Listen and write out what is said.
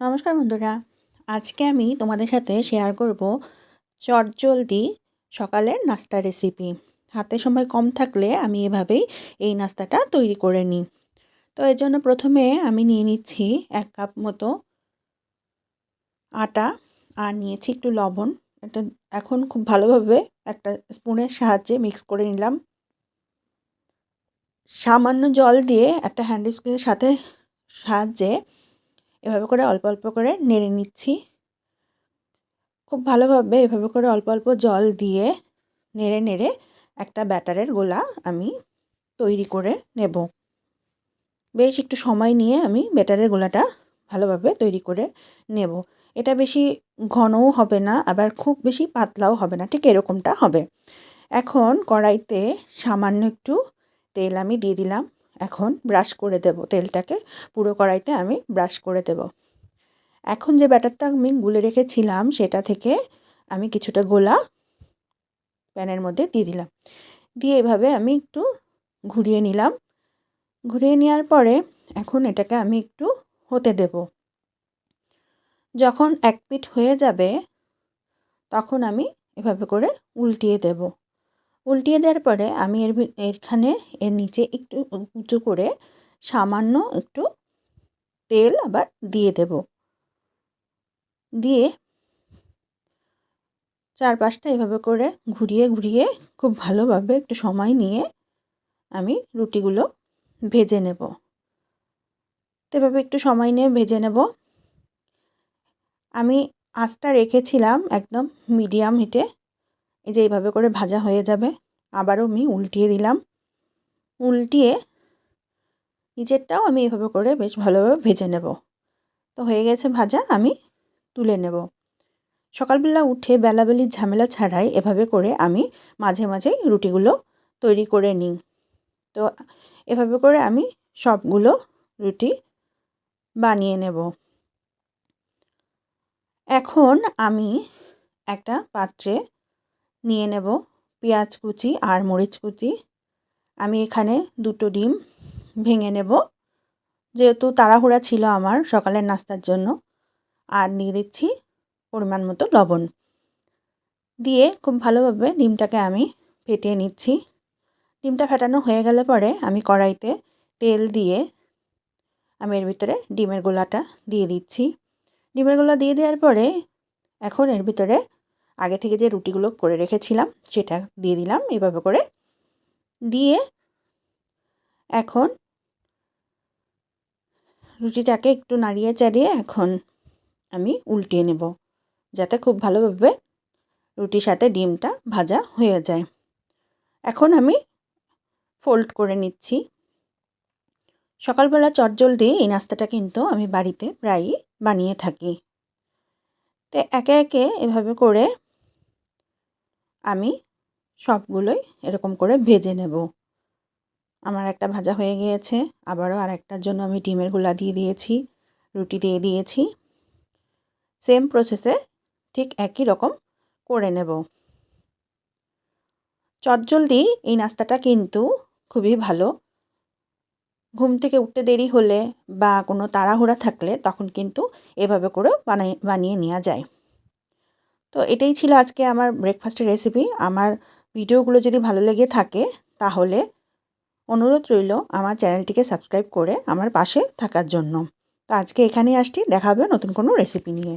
নমস্কার বন্ধুরা। আজকে আমি তোমাদের সাথে শেয়ার করব চটজলদি সকালের নাস্তা রেসিপি হাতে সময় কম থাকলে আমি এভাবেই এই নাস্তাটা তৈরি করে নিই। তো এর জন্য প্রথমে আমি নিয়ে নিচ্ছি এক কাপ মতো আটা আর নিয়েছি একটু লবণ। এটা এখন খুব ভালোভাবে একটা স্পুনের সাহায্যে মিক্স করে নিলাম। সামান্য জল দিয়ে একটা হ্যান্ড সাথে সাহায্যে এভাবে করে অল্প অল্প করে নেড়ে নিচ্ছি। খুব ভালোভাবে এভাবে করে অল্প অল্প জল দিয়ে নেড়ে নেড়ে একটা ব্যাটারের গোলা আমি তৈরি করে নেব। বেশ একটু সময় নিয়ে আমি ব্যাটারের গোলাটা ভালোভাবে তৈরি করে নেব। এটা বেশি ঘনও হবে না, আবার খুব বেশি পাতলাও হবে না, ঠিক এরকমটা হবে। এখন কড়াইতে সামান্য একটু তেল আমি দিয়ে দিলাম। এখন ব্রাশ করে দেব তেলটাকে। পুরো কড়াইতে আমি ব্রাশ করে দেব। এখন যে ব্যাটারটা আমি গুলে রেখেছিলাম সেটা থেকে আমি কিছুটা গোলা প্যানের মধ্যে দিয়ে দিলাম। দিয়ে এভাবে আমি একটু ঘুরিয়ে নিলাম। ঘুরিয়ে নেওয়ার পরে এখন এটাকে আমি একটু হতে দেব। যখন এক পিঠ হয়ে যাবে, তখন আমি এভাবে করে উল্টিয়ে দেব। উল্টিয়ে দেওয়ার পরে আমি এর এখানে এর নিচে একটু উঁচু করে সামান্য একটু তেল আবার দিয়ে দেব। দিয়ে চারপাশটা এভাবে করে ঘুরিয়ে ঘুরিয়ে খুব ভালোভাবে একটু সময় নিয়ে আমি রুটিগুলো ভেজে নেব। তো এভাবে একটু সময় নিয়ে ভেজে নেব। আমি আঁচটা রেখেছিলাম একদম মিডিয়াম হিটে। এই যে এইভাবে করে ভাজা হয়ে যাবে। আবারও আমি উল্টিয়ে দিলাম। উল্টিয়ে নিচেরটাও আমি এভাবে করে বেশ ভালোভাবে ভেজে নেব। তো হয়ে গেছে ভাজা, আমি তুলে নেব। সকালবেলা উঠে বেলাবেলির ঝামেলা ছাড়াই এভাবে করে আমি মাঝে মাঝেই রুটিগুলো তৈরি করে নিই। তো এভাবে করে আমি সবগুলো রুটি বানিয়ে নেব। এখন আমি একটা পাত্রে নিয়ে নেব পেঁয়াজ কুচি আর মরিচ কুচি। আমি এখানে দুটো ডিম ভেঙে নেব। যেহেতু তাড়াহুড়া ছিল আমার সকালের নাস্তার জন্য, আর নিয়ে দিচ্ছি পরিমাণ মতো লবণ। দিয়ে খুব ভালোভাবে ডিমটাকে আমি ফেটিয়ে নিচ্ছি। ডিমটা ফেটানো হয়ে গেলে পরে আমি কড়াইতে তেল দিয়ে আমি এর ভিতরে ডিমের গোলাটা দিয়ে দিচ্ছি। ডিমের গোলা দিয়ে দেওয়ার পরে এখন এর ভিতরে আগে থেকে যে রুটিগুলো করে রেখেছিলাম সেটা দিয়ে দিলাম এভাবে করে। দিয়ে এখন রুটিটাকে একটু নাড়িয়ে চাড়িয়ে এখন আমি উল্টিয়ে নেব যাতে খুব ভালোভাবে রুটির সাথে ডিমটা ভাজা হয়ে যায়। এখন আমি ফোল্ড করে নিচ্ছি। সকালবেলা চটজলদি এই নাস্তাটা কিন্তু আমি বাড়িতে প্রায়ই বানিয়ে থাকি। তো একে একে এভাবে করে আমি সবগুলোই এরকম করে ভেজে নেব। আমার একটা ভাজা হয়ে গিয়েছে, আবারও আর একটার জন্য আমি ডিমেরগুলা দিয়ে দিয়েছি, রুটি দিয়ে দিয়েছি। সেম প্রসেসে ঠিক একই রকম করে নেব। চটজলদি এই নাস্তাটা কিন্তু খুবই ভালো। ঘুম থেকে উঠতে দেরি হলে বা কোনো তাড়াহুড়া থাকলে তখন কিন্তু এভাবে করেও বানিয়ে বানিয়ে নেওয়া যায়। তো এটাই ছিল আজকে আমার ব্রেকফাস্টের রেসিপি আমার ভিডিওগুলো যদি ভালো লেগে থাকে, তাহলে অনুরোধ রইল আমার চ্যানেলটিকে সাবস্ক্রাইব করে আমার পাশে থাকার জন্য। তো আজকে এখানেই আসছি, দেখা হবে নতুন কোনো রেসিপি নিয়ে।